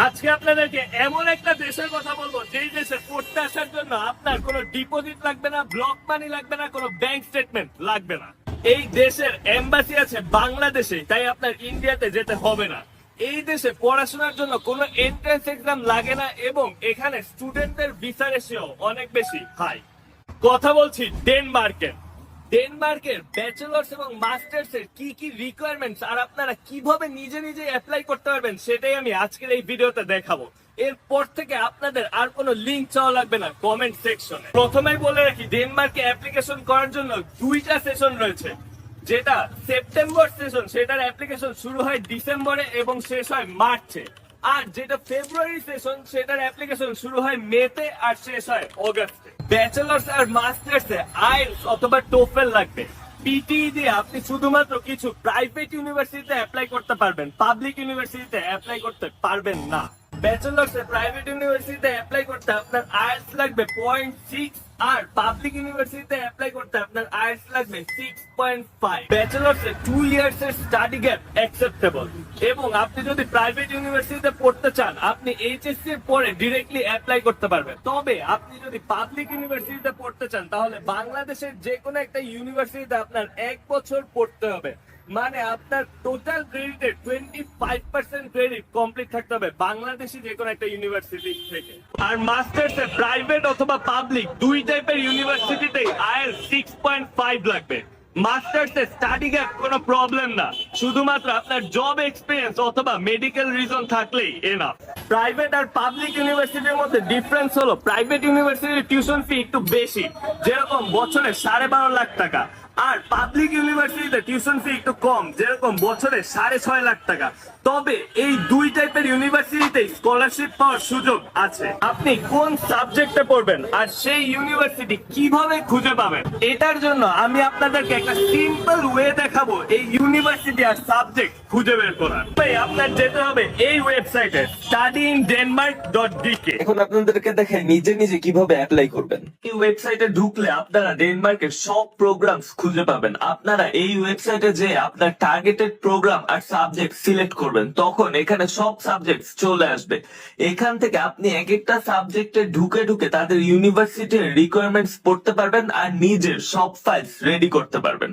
আজকে আপনাদেরকে এমন একটা দেশের কথা বলব, যেই দেশে পড়তে আসার জন্য আপনার কোনো ডিপোজিট লাগবে না ব্লক মানি লাগবে না, কোনো ব্যাংক স্টেটমেন্ট লাগবে না। এই দেশের এম্বাসি আছে বাংলাদেশে, তাই আপনার ইন্ডিয়াতে যেতে হবে না। এই দেশে পড়াশোনার জন্য কোনো এন্ট্রান্স এক্সাম লাগে না এবং এখানে স্টুডেন্টদের ভিসা রেশিও অনেক বেশি হাই কথা বলছি ডেনমার্কের ডেনমার্কের ব্যাচেলার্স এবং মাস্টার্স এর কি কি রিকোয়ারমেন্টস আর আপনারা কীভাবে নিজে নিজে অ্যাপ্লাই করতে পারবেন সেটাই আমি আজকের এই ভিডিওতে দেখাবো। এরপর থেকে আপনাদের আর কোনো লিঙ্ক চাওয়া লাগবে না কমেন্ট সেকশনে প্রথমেই বলে রাখি, ডেনমার্কে অ্যাপ্লিকেশন করার জন্য দুইটা সেশন রয়েছে। যেটা সেপ্টেম্বর সেশন সেটার অ্যাপ্লিকেশন শুরু হয় ডিসেম্বরে এবং শেষ হয় মার্চে আর যেটা ফেব্রুয়ারি সেশন সেটার অ্যাপ্লিকেশন শুরু হয় মেতে আর শেষ হয় অগস্টে ব্যাচেলার্স আর মাস্টার্স আইএলস অথবা টোফেল লাগবে। পিটিই দিয়ে আপনি শুধুমাত্র কিছু প্রাইভেট ইউনিভার্সিটিতে অ্যাপ্লাই করতে পারবেন। পাবলিক ইউনিভার্সিটিতে অ্যাপ্লাই করতে পারবেন না। ব্যাচেলার্স প্রাইভেট ইউনিভার্সিটিতে অ্যাপ্লাই করতে আপনার আইএলস লাগবে পয়েন্ট সিক্স আর পাবলিক ইউনিভার্সিটিতে অ্যাপ্লাই করতে আপনার আইএলস লাগবে six point five bachelors two years এর স্টাডি গ্যাপ অ্যাকসেপ্টেবল এবং আপনি যদি প্রাইভেট ইউনিভার্সিটিতে পড়তে চান, আপনি এইচএসসি এর পরে ডিরেক্টলি অ্যাপ্লাই করতে পারবেন। তবে আপনি যদি পাবলিক ইউনিভার্সিটিতে পড়তে চান, তাহলে বাংলাদেশের যে কোনো একটা ইউনিভার্সিটিতে আপনার এক বছর পড়তে হবে। মানে আপনার টোটাল ক্রেডিটে twenty five percent credit complete থাকতে হবে বাংলাদেশি যে কোনো একটা ইউনিভার্সিটি থেকে। আর মাস্টার্স এ প্রাইভেট অথবা পাবলিক দুই টাইপের ইউনিভার্সিটিতেই আয়ের সিক্স পয়েন্ট ফাইভ লাগবে। মাস্টার্স এ স্টাডি গ্যাপ কোনো প্রবলেম না। শুধুমাত্র আপনার জব এক্সপিরিয়েন্স অথবা মেডিকেল রিজন থাকলেই এনাফ প্রাইভেট আর পাবলিক ইউনিভার্সিটির মধ্যে ডিফারেন্স হলো। প্রাইভেট ইউনিভার্সিটির টিউশন ফি একটু বেশি, যেরকম বছরে সাড়ে বারো লাখ টাকা। আর পাবলিক ইউনিভার্সিটিতে টিউশন ফি একটু কম, যেরকম বছরে সাড়ে ছয় লাখ টাকা। তবে এই দুই টাইপের ইউনিভার্সিটিতে স্কলারশিপ পাওয়ার সুযোগ আছে। আপনি কোন সাবজেক্টে পড়বেন আর সেই ইউনিভার্সিটি কীভাবে খুঁজে পাবেন, এটার জন্য আমি আপনাদেরকে একটা সিম্পল ওয়ে দেখাবো। এই ইউনিভার্সিটি আর সাবজেক্ট খুঁজে বের করার। ভাই আপনার যেতে হবে এই ওয়েবসাইটে study in Denmark dot DK এখন আপনাদেরকে নিজে নিজে কীভাবে অ্যাপ্লাই করবেন। এই ওয়েবসাইটে ঢুকলে আপনারা ডেনমার্কের সব প্রোগ্রামস খুঁজে পাবেন। আপনারা এই ওয়েবসাইটে যে আপনার টার্গেটেড প্রোগ্রাম আর সাবজেক্ট সিলেক্ট করবেন তখন এখানে সব সাবজেক্ট চলে আসবে। এখান থেকে আপনি এক একটা সাবজেক্টে ঢুকে ঢুকে তাদের ইউনিভার্সিটির রিকোয়ারমেন্টস পড়তে পারবেন আর নিজের সব ফাইলস রেডি করতে পারবেন।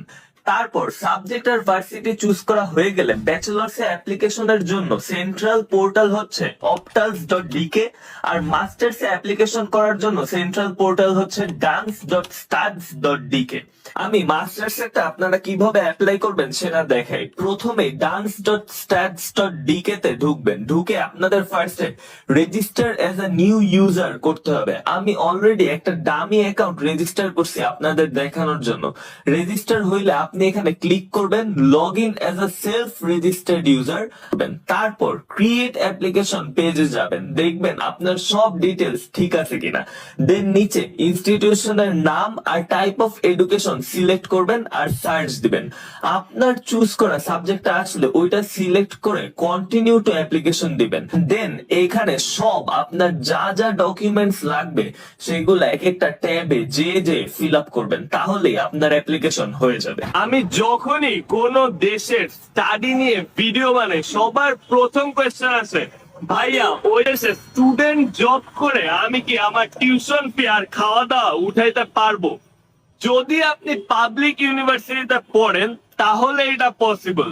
তারপর সাবজেক্ট আর ভার্সিটি চুজ করা হয়ে গেলে ব্যাচেলার্স অ্যাপ্লিকেশনের জন্য সেন্ট্রাল পোর্টাল হচ্ছে অপটালস ডট ডিকে আর মাস্টার্স অ্যাপ্লিকেশন করার জন্য সেন্ট্রাল পোর্টাল হচ্ছে dans dot studs dot DK আমি মাস্টার্স একটা আপনারা কীভাবে অ্যাপ্লাই করবেন সেটা দেখাই। প্রথমে dans dot studs dot DK তে ঢুকবেন। ঢুকে আপনাদের ফার্স্টে register as a new user করতে হবে। আমি অলরেডি একটা ডামি অ্যাকাউন্ট রেজিস্টার করছি আপনাদের দেখানোর জন্য। রেজিস্টার হইলে আপনি এখানে ক্লিক করবেন log in as a self registered user তারপর ক্রিয়েট অ্যাপ্লিকেশন পেজে যাবেন। দেখবেন আপনার সব ডিটেলস ঠিক আছে কিনা। দেন নিচে ইনস্টিটিউশনের নাম আর টাইপ অফ এডুকেশন সিলেক্ট করবেন আর সার্চ দিবেন। আপনার চুজ করা সাবজেক্টটা আসলে ওইটা সিলেক্ট করে কন্টিনিউ টু অ্যাপ্লিকেশন দিবেন। দেন এখানে সব আপনার যা যা ডকুমেন্টস লাগবে সেগুলো এক একটা ট্যাবে যে যে ফিল আপ করবেন, তাহলেই আপনার অ্যাপ্লিকেশন হয়ে যাবে। আমি যখনই কোন দেশের স্টাডি নিয়ে ভিডিও বানাই, সবার প্রথম কোয়েশ্চেন আছে ভাইয়া ওই দেশে স্টুডেন্ট জব করে আমি কি আমার টিউশন ফি আর খাওয়া দাওয়া উঠাইতে পারব? যদি আপনি পাবলিক ইউনিভার্সিটিতে পড়েন, তাহলে এটা পসিবল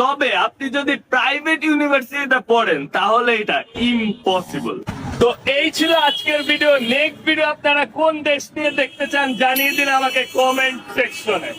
তবে আপনি যদি প্রাইভেট ইউনিভার্সিটিতে পড়েন, তাহলে এটা ইম্পসিবল তো এই ছিল আজকের ভিডিও নেক্সট ভিডিও আপনারা কোন দেশ নিয়ে দেখতে চান, জানিয়ে দিন আমাকে কমেন্ট সেকশনে